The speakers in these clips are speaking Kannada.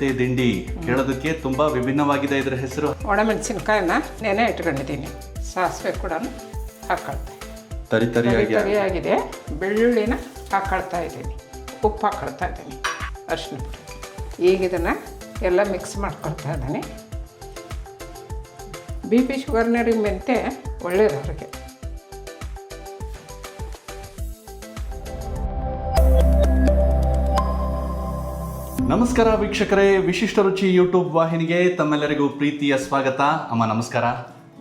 ಮೆಂತೆ ದಿಂಡಿ ಕೇಳೋದಕ್ಕೆ ತುಂಬಾ ವಿಭಿನ್ನವಾಗಿದೆ ಇದರ ಹೆಸರು. ಒಣಮೆಣಸಿನ್ಕಾಯನ್ನ ನೆನೆ ಇಟ್ಕೊಂಡಿದ್ದೀನಿ. ಸಾಸಿವೆ ಕೂಡ ಹಾಕೊಳ್ತಾ. ತರಿ ತರಿ ತರಿಯಾಗಿ ತರಿಯಾಗಿದೆ ಬೆಳ್ಳುಳ್ಳಿನ ಹಾಕೊಳ್ತಾ ಇದ್ದೀನಿ. ಉಪ್ಪು ಹಾಕೊಳ್ತಾ ಇದ್ದೀನಿ. ಅರಿಶಿನ ಪುಡಿ. ಈಗ ಇದನ್ನ ಎಲ್ಲ ಮಿಕ್ಸ್ ಮಾಡ್ಕೊಳ್ತಾ ಇದ್ದೀನಿ. ಬಿ ಪಿ ಶುಗರ್ನರಿಗೆ ಮೆಂತೆ ಒಳ್ಳೆಯದು ಅವ್ರಿಗೆ. ನಮಸ್ಕಾರ ವೀಕ್ಷಕರೇ ವಿಶಿಷ್ಟ ರುಚಿ ಯೂಟ್ಯೂಬ್ ವಾಹಿನಿಗೆ ತಮ್ಮೆಲ್ಲರಿಗೂ ಪ್ರೀತಿಯ ಸ್ವಾಗತ. ಅಮ್ಮ ನಮಸ್ಕಾರ.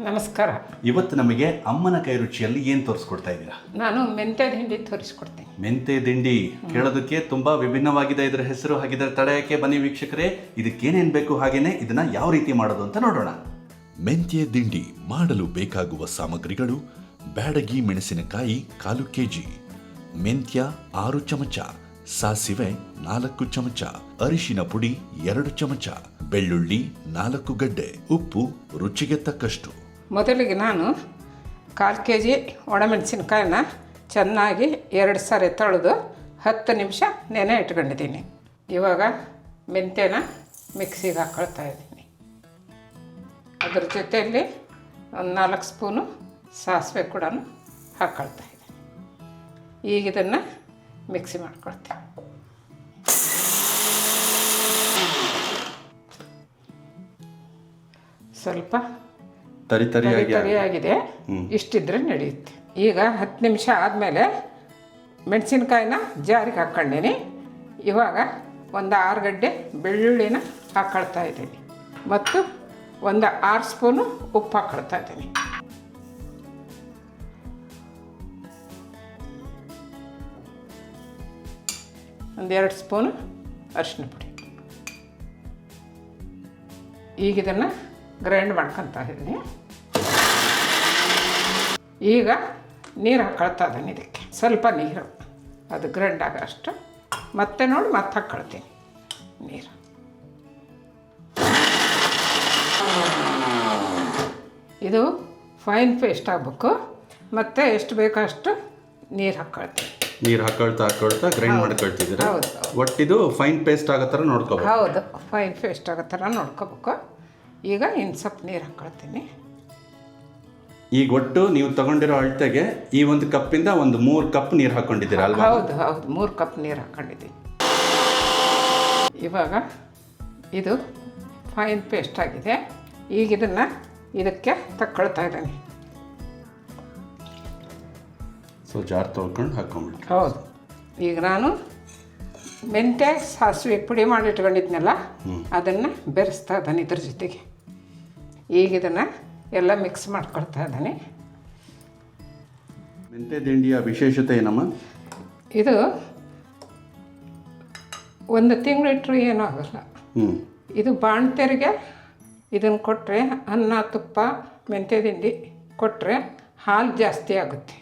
ನಮಸ್ಕಾರ. ಇವತ್ತು ನಮಗೆ ಅಮ್ಮನ ಕೈ ರುಚಿಯಲ್ಲಿ ಏನು ತೋರಿಸ್ಕೊಡ್ತಾ ಇದ್ದೀರಾ? ನಾನು ಮೆಂತೆ ದಿಂಡಿ ತೋರಿಸ್ಕೊಡ್ತೀನಿ. ಮೆಂತೆ ದಿಂಡಿ ಕೇಳೋದಕ್ಕೆ ತುಂಬಾ ವಿಭಿನ್ನವಾಗಿದೆ ಇದರ ಹೆಸರು ಹಾಗಿದ್ರೆ ತಡೆಯಕ್ಕೆ ಬನ್ನಿ ವೀಕ್ಷಕರೇ. ಇದಕ್ಕೇನೇನು ಬೇಕು ಹಾಗೇನೆ ಇದನ್ನ ಯಾವ ರೀತಿ ಮಾಡೋದು ಅಂತ ನೋಡೋಣ. ಮೆಂತ್ಯ ದಿಂಡಿ ಮಾಡಲು ಬೇಕಾಗುವ ಸಾಮಗ್ರಿಗಳು ಬ್ಯಾಡಗಿ ಮೆಣಸಿನಕಾಯಿ ಕಾಲು ಕೆಜಿ ಮೆಂತ್ಯ ಆರು ಚಮಚ ಸಾಸಿವೆ ನಾಲ್ಕು ಚಮಚ, ಅರಿಶಿನ ಪುಡಿ ಎರಡು ಚಮಚ, ಬೆಳ್ಳುಳ್ಳಿ ನಾಲ್ಕು ಗಡ್ಡೆ, ಉಪ್ಪು ರುಚಿಗೆ ತಕ್ಕಷ್ಟು. ಮೊದಲಿಗೆ ನಾನು ಕಾಲು ಕೆ ಜಿ ಒಣಮೆಣಸಿನಕಾಯಿನ ಚೆನ್ನಾಗಿ ಎರಡು ಸಾರಿ ತೊಳೆದು ಹತ್ತು ನಿಮಿಷ ನೆನೆ ಇಟ್ಕೊಂಡಿದ್ದೀನಿ. ಇವಾಗ ಮೆಂತ್ಯನ ಮಿಕ್ಸಿಗೆ ಹಾಕ್ಕೊಳ್ತಾ ಇದ್ದೀನಿ. ಅದ್ರ ಜೊತೆಯಲ್ಲಿ ಒಂದು ನಾಲ್ಕು ಸ್ಪೂನು ಸಾಸಿವೆ ಕೂಡ ಹಾಕ್ಕೊಳ್ತಾ ಇದ್ದೀನಿ. ಈಗ ಇದನ್ನು ಮಿಕ್ಸಿ ಮಾಡ್ಕೊಳ್ತೀವಿ ಸ್ವಲ್ಪ ತರಿ ತರಿ ತರಿಯಾಗಿದೆ ಇಷ್ಟಿದ್ರೆ ನಡೆಯುತ್ತೆ. ಈಗ ಹತ್ತು ನಿಮಿಷ ಆದಮೇಲೆ ಮೆಣಸಿನ್ಕಾಯಿನ ಜಾರಿಗೆ ಹಾಕ್ಕೊಂಡೀನಿ. ಇವಾಗ ಒಂದು ಆರು ಗಡ್ಡೆ ಬೆಳ್ಳುಳ್ಳಿನ ಹಾಕ್ಕೊಳ್ತಾ ಇದ್ದೀನಿ. ಮತ್ತು ಒಂದು ಆರು ಸ್ಪೂನು ಉಪ್ಪು ಹಾಕ್ಕೊಳ್ತಾ ಇದ್ದೀನಿ. ಒಂದೆರಡು ಸ್ಪೂನು ಅರಿಶಿನ ಪುಡಿ. ಈಗ ಇದನ್ನು ಗ್ರೈಂಡ್ ಮಾಡ್ಕೊತಾ ಇದ್ದೀನಿ. ಈಗ ನೀರು ಹಾಕೊಳ್ತಾ ಇದ್ದೀನಿ ಇದಕ್ಕೆ. ಸ್ವಲ್ಪ ನೀರು. ಅದು ಗ್ರೈಂಡ್ ಆಗೋ ಅಷ್ಟು ಮತ್ತೆ ನೋಡಿ ಮತ್ತೆ ಹಾಕ್ಕೊಳ್ತೀನಿ ನೀರು. ಇದು ಫೈನ್ ಪೇಸ್ಟ್ ಆಗಬೇಕು. ಮತ್ತು ಎಷ್ಟು ಬೇಕೋ ಅಷ್ಟು ನೀರು ಹಾಕ್ಕೊಳ್ತೀನಿ ನೀರು ಹಾಕೊಳ್ತಾ ಹಾಕೊಳ್ತಾ ಗ್ರೈಂಡ್ ಮಾಡ್ಕೊಳ್ತಿದ್ದೀರಾ? ಹೌದು. ಒಟ್ಟಿದು ಫೈನ್ ಪೇಸ್ಟ್ ಆಗೋ ಥರ ನೋಡ್ಕೋಬೇಕು. ಹೌದು ಫೈನ್ ಪೇಸ್ಟ್ ಆಗೋ ಥರ ನೋಡ್ಕೋಬೇಕು. ಈಗ ಇನ್ನು ಸ್ವಲ್ಪ ನೀರು ಹಾಕೊಳ್ತೀನಿ. ಈಗ ಒಟ್ಟು ನೀವು ತಗೊಂಡಿರೋ ಅಳತೆಗೆ ಈ ಒಂದು ಕಪ್ಪಿಂದ ಒಂದು ಮೂರು ಕಪ್ ನೀರು ಹಾಕೊಂಡಿದ್ದೀರಾ ಅಲ್ವಾ? ಹೌದು ಹೌದು. ಮೂರು ಕಪ್ ನೀರು ಹಾಕೊಂಡಿದ್ದೀನಿ. ಇವಾಗ ಇದು ಫೈನ್ ಪೇಸ್ಟ್ ಆಗಿದೆ. ಈಗ ಇದನ್ನು ಇದಕ್ಕೆ ತಕ್ಕೊಳ್ತಾ ಇದ್ದೀನಿ. ಸೊ ಜಾರ್ ತೊಳ್ಕೊಂಡು ಹಾಕೊಂಡ್ಬಿಟ್ಟು ಹೌದು. ಈಗ ನಾನು ಮೆಂತ್ಯ ಸಾಸಿವೆ ಪುಡಿ ಮಾಡಿಟ್ಕೊಂಡಿದ್ನಲ್ಲ ಅದನ್ನು ಬೆರೆಸ್ತಾ ಇದ್ದಾನೆ ಇದ್ರ ಜೊತೆಗೆ. ಈಗ ಇದನ್ನು ಎಲ್ಲ ಮಿಕ್ಸ್ ಮಾಡ್ಕೊಳ್ತಾ ಇದ್ದಾನೆ. ಮೆಂತ್ಯ ದಿಂಡಿಯ ವಿಶೇಷತೆ ಏನಮ್ಮ? ಇದು ಒಂದು ತಿಂಗಳಿಟ್ರು ಏನೂ ಆಗಲ್ಲ. ಇದು ಬಾಣ್ತೆರಿಗೆ ಇದನ್ನು ಕೊಟ್ಟರೆ ಅನ್ನ ತುಪ್ಪ ಮೆಂತ್ಯ ದಿಂಡಿ ಕೊಟ್ಟರೆ ಹಾಲು ಜಾಸ್ತಿ ಆಗುತ್ತೆ.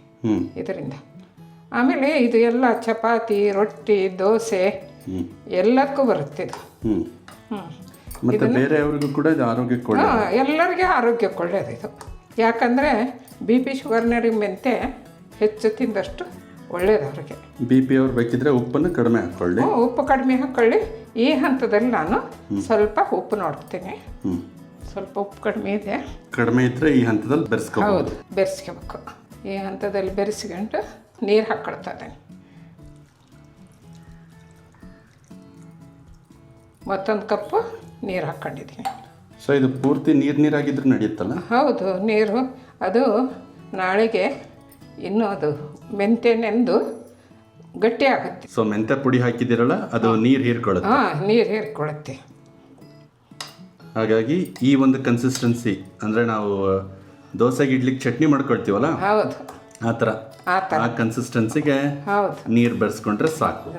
ಇದರಿಂದ. ಆಮೇಲೆ ಇದು ಎಲ್ಲ ಚಪಾತಿ ರೊಟ್ಟಿ ದೋಸೆ ಎಲ್ಲಕ್ಕೂ ಬರುತ್ತೆ ಇದು. ಮತ್ತು ಬೇರೆಯವ್ರಿಗೂ ಕೂಡ ಇದು ಆರೋಗ್ಯಕ್ಕೆ ಒಳ್ಳೆ ಎಲ್ಲರಿಗೆ ಆರೋಗ್ಯಕ್ಕೆ ಒಳ್ಳೆಯದು ಇದು. ಯಾಕಂದರೆ ಬಿ ಪಿ ಶುಗರ್ನರಿಗೆ ಮೆಂತೆ ಹೆಚ್ಚು ತಿಂದಷ್ಟು ಒಳ್ಳೇದು ಅವ್ರಿಗೆ. ಬಿ ಪಿ ಅವ್ರು ಬೇಕಿದ್ರೆ ಉಪ್ಪನ್ನು ಕಡಿಮೆ ಹಾಕೊಳ್ಳಿ ಉಪ್ಪು ಕಡಿಮೆ ಹಾಕ್ಕೊಳ್ಳಿ. ಈ ಹಂತದಲ್ಲಿ ನಾನು ಸ್ವಲ್ಪ ಉಪ್ಪು ನೋಡ್ತೀನಿ. ಸ್ವಲ್ಪ ಉಪ್ಪು ಕಡಿಮೆ ಇದೆ. ಕಡಿಮೆ ಇದ್ರೆ ಈ ಹಂತದಲ್ಲಿ ಬೆರೆಸ್ಕೋಬೋದು. ಹೌದು ಬೆರೆಸ್ಕೋಬೇಕು. ಈ ಹಂತದಲ್ಲಿ ಬೆರೆಸ್ಕೊಂಡು ನೀರು ಹಾಕ್ಕೊಳ್ತಾ ಇದ್ದೀನಿ ಮತ್ತೊಂದು ಕಪ್ಪು ನೀರು ಹಾಕ್ಕೊಂಡಿದ್ದೀನಿ ಸೊ ಇದು ಪೂರ್ತಿ ನೀರು ನೀರಾಗಿದ್ರೆ ನಡೆಯುತ್ತಲ್ಲ? ಹೌದು ನೀರು. ಅದು ನಾಳೆಗೆ ಇನ್ನೂ ಅದು ಮೆಂತೆನೆಂದು ಗಟ್ಟಿ ಆಗುತ್ತೆ. ಸೊ ಮೆಂತೆ ಪುಡಿ ಹಾಕಿದ್ದೀರಲ್ಲ ಅದು ನೀರು ಹೀರ್ಕೊಳ್ಳುತ್ತೆ. ಹಾಂ ನೀರು ಹೀರ್ಕೊಳ್ಳುತ್ತೆ. ಹಾಗಾಗಿ ಈ ಒಂದು ಕನ್ಸಿಸ್ಟೆನ್ಸಿ ಅಂದರೆ ನಾವು ದೋಸೆಗೆ ಇಡ್ಲಿಕ್ಕೆ ಚಟ್ನಿ ಮಾಡ್ಕೊಳ್ತೀವಲ್ಲ? ಹೌದು. ಆ ಥರ. ಆ ಥರ. ಆ ಕನ್ಸಿಸ್ಟೆನ್ಸಿಗೆ ಹೌದು. ನೀರು ಬೆರೆಸ್ಕೊಂಡ್ರೆ ಸಾಕು.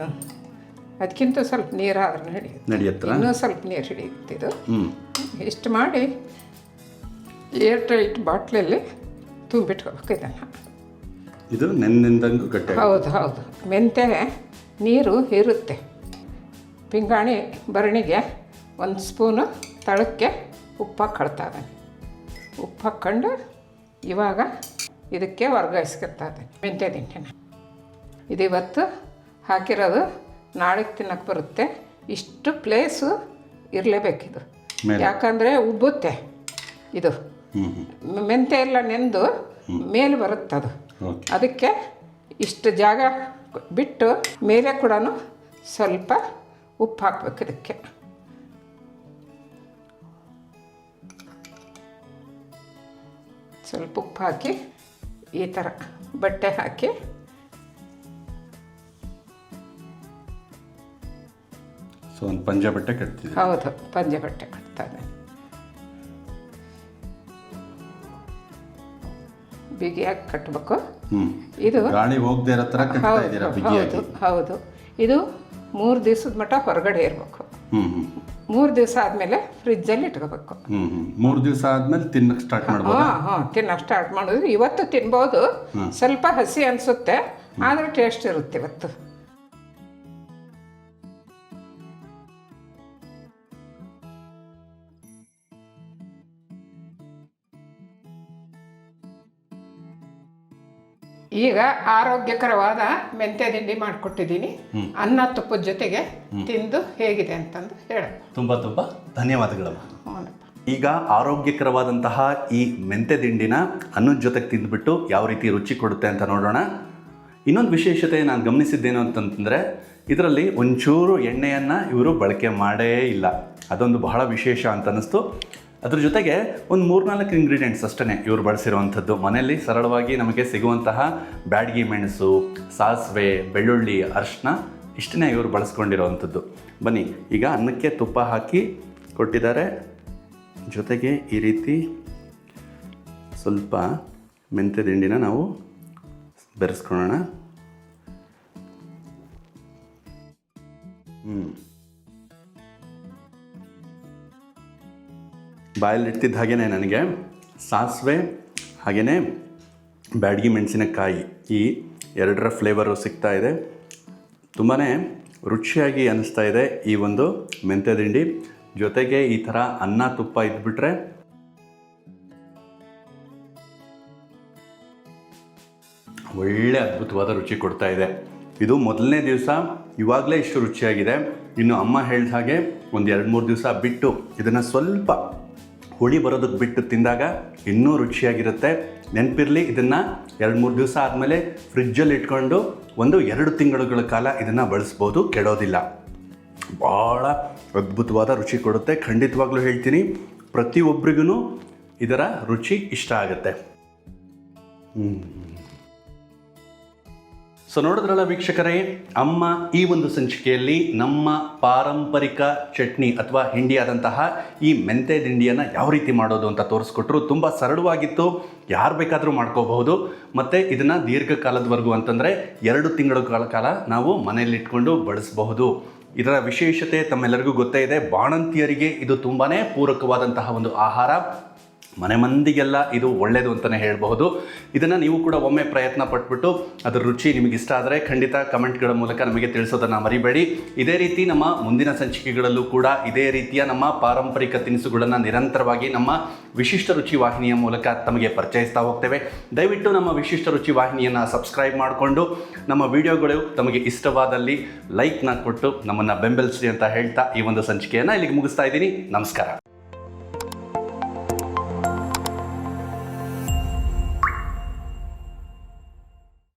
ಅದಕ್ಕಿಂತ ಸ್ವಲ್ಪ ನೀರು ಆದ್ರೆ ನಡೆಯುತ್ತೆ? ನಡೆಯುತ್ತಲ್ಲ ಇನ್ನೂ ಸ್ವಲ್ಪ ನೀರು ಹಿಡಿಯುತ್ತೆ ಇದು. ಹ್ಞೂ ಇಷ್ಟು ಮಾಡಿ ಏರ್ ಟೈಟ್ ಬಾಟ್ಲಲ್ಲಿ ತುಂಬಿಟ್ಕೋಬೇಕು ಇದನ್ನು. ಇದು ನೆನ್ನೆಂದಂಗೂ ಕಟ್ಟೆ ಹೌದು ಹೌದು. ಮೆಂತೆ ನೀರು ಇರುತ್ತೆ. ಪಿಂಗಾಣಿ ಭರಣಿಗೆ ಒಂದು ಸ್ಪೂನು ತಳಕ್ಕೆ ಉಪ್ಪು ಕಳ್ತಾ ಇದ್ದಾನೆ. ಉಪ್ಪು ಹಾಕ್ಕೊಂಡು ಇವಾಗ ಇದಕ್ಕೆ ವರ್ಗಾಯಿಸ್ಕೊತಾ ಮೆಂತ್ಯೆ ಮೆಂತ್ಯ ದಿಂಡಿನ ಇದು ಇವತ್ತು ಹಾಕಿರೋದು ನಾಳೆಗೆ ತಿನ್ನಕ್ಕೆ ಬರುತ್ತೆ. ಇಷ್ಟು ಪ್ಲೇಸು ಇರಲೇಬೇಕಿದು. ಯಾಕಂದರೆ ಉಬ್ಬುತ್ತೆ ಇದು. ಮೆಂತ್ಯ ಎಲ್ಲ ನೆಂದು ಮೇಲೆ ಬರುತ್ತೆ ಅದು ಅದಕ್ಕೆ ಇಷ್ಟು ಜಾಗ ಬಿಟ್ಟು ಮೇಲೆ ಕೂಡ ಸ್ವಲ್ಪ ಉಪ್ಪು ಹಾಕ್ಬೇಕು ಇದಕ್ಕೆ. ಸ್ವಲ್ಪ ಉಪ್ಪು ಹಾಕಿ ಈ ಥರ ಬಟ್ಟೆ ಹಾಕಿ ಸೊ ಒಂದು ಪಂಜ ಬಟ್ಟೆ ಕಟ್ತೀವಿ ಹೌದು ಪಂಜ ಬಟ್ಟೆ ಕಟ್ತಾನೆ. ಬಿಗಿಯಾಗಿ ಕಟ್ಟಬೇಕು ಇದು ರಾಣಿ ಹೋಗದೆ ಇರೋ ಥರ ಹೌದು ಹೌದು ಹೌದು. ಇದು ಮೂರು ದಿವಸದ ಮಟ್ಟ ಹೊರಗಡೆ ಇರಬೇಕು. ಮೂರು ದಿವಸ ಆದಮೇಲೆ ಫ್ರಿಜ್ಜಲ್ಲಿ ಇಟ್ಕೋಬೇಕು. ಮೂರು ದಿವಸ ಆದ್ಮೇಲೆ ತಿನ್ನಕ್ಕೆ ಸ್ಟಾರ್ಟ್ ಮಾಡ್ಬೋದು? ಹಾಂ ಹಾಂ ತಿನ್ನಕ್ಕೆ ಸ್ಟಾರ್ಟ್ ಮಾಡೋದು ಇವತ್ತು ತಿನ್ಬೋದು. ಸ್ವಲ್ಪ ಹಸಿ ಅನಿಸುತ್ತೆ ಆದರೆ ಟೇಸ್ಟ್ ಇರುತ್ತೆ ಇವತ್ತು. ಈಗ ಆರೋಗ್ಯಕರವಾದ ಮೆಂತ್ಯ ತಿಂಡಿ ಮಾಡಿಕೊಟ್ಟಿದ್ದೀನಿ. ಅನ್ನ ತುಪ್ಪದ ಜೊತೆಗೆ ತಿಂದು ಹೇಗಿದೆ ಅಂತಂದು ಹೇಳ ತುಂಬ ತುಂಬ ಧನ್ಯವಾದಗಳಮ್ಮ. ಹ್ಞೂನಪ್ಪ ಈಗ ಆರೋಗ್ಯಕರವಾದಂತಹ ಈ ಮೆಂತ್ಯ ದಿಂಡಿನ ಅನ್ನದ ಜೊತೆಗೆ ತಿಂದ್ಬಿಟ್ಟು ಯಾವ ರೀತಿ ರುಚಿ ಕೊಡುತ್ತೆ ಅಂತ ನೋಡೋಣ. ಇನ್ನೊಂದು ವಿಶೇಷತೆ ನಾನು ಗಮನಿಸಿದ್ದೇನು ಅಂತಂತಂದರೆ ಇದರಲ್ಲಿ ಒಂಚೂರು ಎಣ್ಣೆಯನ್ನು ಇವರು ಬಳಕೆ ಮಾಡೇ ಇಲ್ಲ. ಅದೊಂದು ಬಹಳ ವಿಶೇಷ ಅಂತ ಅನ್ನಿಸ್ತು. ಅದ್ರ ಜೊತೆಗೆ ಒಂದು ಮೂರ್ನಾಲ್ಕು ಇಂಗ್ರೀಡಿಯೆಂಟ್ಸ್ ಅಷ್ಟೇ ಇವರು ಬಳಸಿರುವಂಥದ್ದು. ಮನೆಯಲ್ಲಿ ಸರಳವಾಗಿ ನಮಗೆ ಸಿಗುವಂತಹ ಬ್ಯಾಡಗಿ ಮೆಣಸು, ಸಾಸಿವೆ, ಬೆಳ್ಳುಳ್ಳಿ, ಅರಿಶಿನ ಇಷ್ಟನ್ನೇ ಇವರು ಬಳಸ್ಕೊಂಡಿರೋವಂಥದ್ದು. ಬನ್ನಿ, ಈಗ ಅನ್ನಕ್ಕೆ ತುಪ್ಪ ಹಾಕಿ ಕೊಟ್ಟಿದ್ದಾರೆ. ಜೊತೆಗೆ ಈ ರೀತಿ ಸ್ವಲ್ಪ ಮೆಂತ್ಯ ದಿಂಡಿನ ನಾವು ಬೆರೆಸ್ಕೊಳ್ಳೋಣ. ಬಾಯಲ್ಲಿ ಇಡ್ತಿದ್ದ ಹಾಗೇ ನನಗೆ. ಸಾಸಿವೆ ಹಾಗೆಯೇ ಬ್ಯಾಡ್ಗಿ ಮೆಣಸಿನಕಾಯಿ ಈ ಎರಡರ ಫ್ಲೇವರು ಸಿಗ್ತಾ ಇದೆ. ತುಂಬಾ ರುಚಿಯಾಗಿ ಅನ್ನಿಸ್ತಾ ಇದೆ ಈ ಒಂದು ಮೆಂತ್ಯ ದಿಂಡಿ ಜೊತೆಗೆ ಈ ಥರ ಅನ್ನ ತುಪ್ಪ ಇದ್ಬಿಟ್ರೆ ಒಳ್ಳೆ ಅದ್ಭುತವಾದ ರುಚಿ ಕೊಡ್ತಾ ಇದೆ. ಇದು ಮೊದಲನೇ ದಿವಸ, ಇವಾಗಲೇ ಇಷ್ಟು ರುಚಿಯಾಗಿದೆ. ಇನ್ನು ಅಮ್ಮ ಹೇಳಿದ ಹಾಗೆ ಒಂದು ಎರಡು ಮೂರು ದಿವಸ ಬಿಟ್ಟು ಇದನ್ನು ಸ್ವಲ್ಪ ಹುಳಿ ಬರೋದಕ್ಕೆ ಬಿಟ್ಟು ತಿಂದಾಗ ಇನ್ನೂ ರುಚಿಯಾಗಿರುತ್ತೆ. ನೆನಪಿರಲಿ, ಇದನ್ನು ಎರಡು ಮೂರು ದಿವಸ ಆದಮೇಲೆ ಫ್ರಿಜ್ಜಲ್ಲಿ ಇಟ್ಕೊಂಡು ಒಂದು ಎರಡು ತಿಂಗಳುಗಳ ಕಾಲ ಇದನ್ನು ಬಳಸ್ಬೋದು, ಕೆಡೋದಿಲ್ಲ. ಭಾಳ ಅದ್ಭುತವಾದ ರುಚಿ ಕೊಡುತ್ತೆ. ಖಂಡಿತವಾಗ್ಲೂ ಹೇಳ್ತೀನಿ ಪ್ರತಿಯೊಬ್ಬರಿಗೂ ಇದರ ರುಚಿ ಇಷ್ಟ ಆಗುತ್ತೆ. ಸೊ ನೋಡಿದ್ರಲ್ಲ ವೀಕ್ಷಕರೇ, ಅಮ್ಮ ಈ ಒಂದು ಸಂಚಿಕೆಯಲ್ಲಿ ನಮ್ಮ ಪಾರಂಪರಿಕ ಚಟ್ನಿ ಅಥವಾ ಹಿಂಡಿಯಾದಂತಹ ಈ ಮೆಂತೆ ದಿಂಡಿಯನ್ನು ಯಾವ ರೀತಿ ಮಾಡೋದು ಅಂತ ತೋರಿಸ್ಕೊಟ್ರು ತುಂಬ ಸರಳವಾಗಿತ್ತು. ಯಾರು ಬೇಕಾದರೂ ಮಾಡ್ಕೋಬಹುದು. ಮತ್ತು ಇದನ್ನು ದೀರ್ಘಕಾಲದವರೆಗೂ ಅಂತಂದರೆ ಎರಡು ತಿಂಗಳ ಕಾಲ ಕಾಲ ನಾವು ಮನೆಯಲ್ಲಿಟ್ಕೊಂಡು ಬಳಸಬಹುದು. ಇದರ ವಿಶೇಷತೆ ತಮ್ಮೆಲ್ಲರಿಗೂ ಗೊತ್ತೇ ಇದೆ, ಬಾಣಂತಿಯರಿಗೆ ಇದು ತುಂಬಾ ಪೂರಕವಾದಂತಹ ಒಂದು ಆಹಾರ. ಮನೆ ಮಂದಿಗೆಲ್ಲ ಇದು ಒಳ್ಳೆಯದು ಅಂತಲೇ ಹೇಳಬಹುದು. ಇದನ್ನು ನೀವು ಕೂಡ ಒಮ್ಮೆ ಪ್ರಯತ್ನ ಪಟ್ಬಿಟ್ಟು ಅದರ ರುಚಿ ನಿಮಗೆ ಇಷ್ಟ ಆದರೆ ಖಂಡಿತ ಕಮೆಂಟ್ಗಳ ಮೂಲಕ ನಮಗೆ ತಿಳಿಸೋದನ್ನು ಮರಿಬೇಡಿ. ಇದೇ ರೀತಿ ನಮ್ಮ ಮುಂದಿನ ಸಂಚಿಕೆಗಳಲ್ಲೂ ಕೂಡ ಇದೇ ರೀತಿಯ ನಮ್ಮ ಪಾರಂಪರಿಕ ತಿನಿಸುಗಳನ್ನು ನಿರಂತರವಾಗಿ ನಮ್ಮ ವಿಶಿಷ್ಟ ರುಚಿ ವಾಹಿನಿಯ ಮೂಲಕ ತಮಗೆ ಪರಿಚಯಿಸ್ತಾ ಹೋಗ್ತೇವೆ. ದಯವಿಟ್ಟು ನಮ್ಮ ವಿಶಿಷ್ಟ ರುಚಿ ವಾಹಿನಿಯನ್ನು ಸಬ್ಸ್ಕ್ರೈಬ್ ಮಾಡಿಕೊಂಡು ನಮ್ಮ ವಿಡಿಯೋಗಳು ತಮಗೆ ಇಷ್ಟವಾದಲ್ಲಿ ಲೈಕ್ನ ಕೊಟ್ಟು ನಮ್ಮನ್ನು ಬೆಂಬಲಿಸಿ ಅಂತ ಹೇಳ್ತಾ ಈ ಒಂದು ಸಂಚಿಕೆಯನ್ನು ಇಲ್ಲಿಗೆ ಮುಗಿಸ್ತಾ ಇದ್ದೀನಿ. ನಮಸ್ಕಾರ.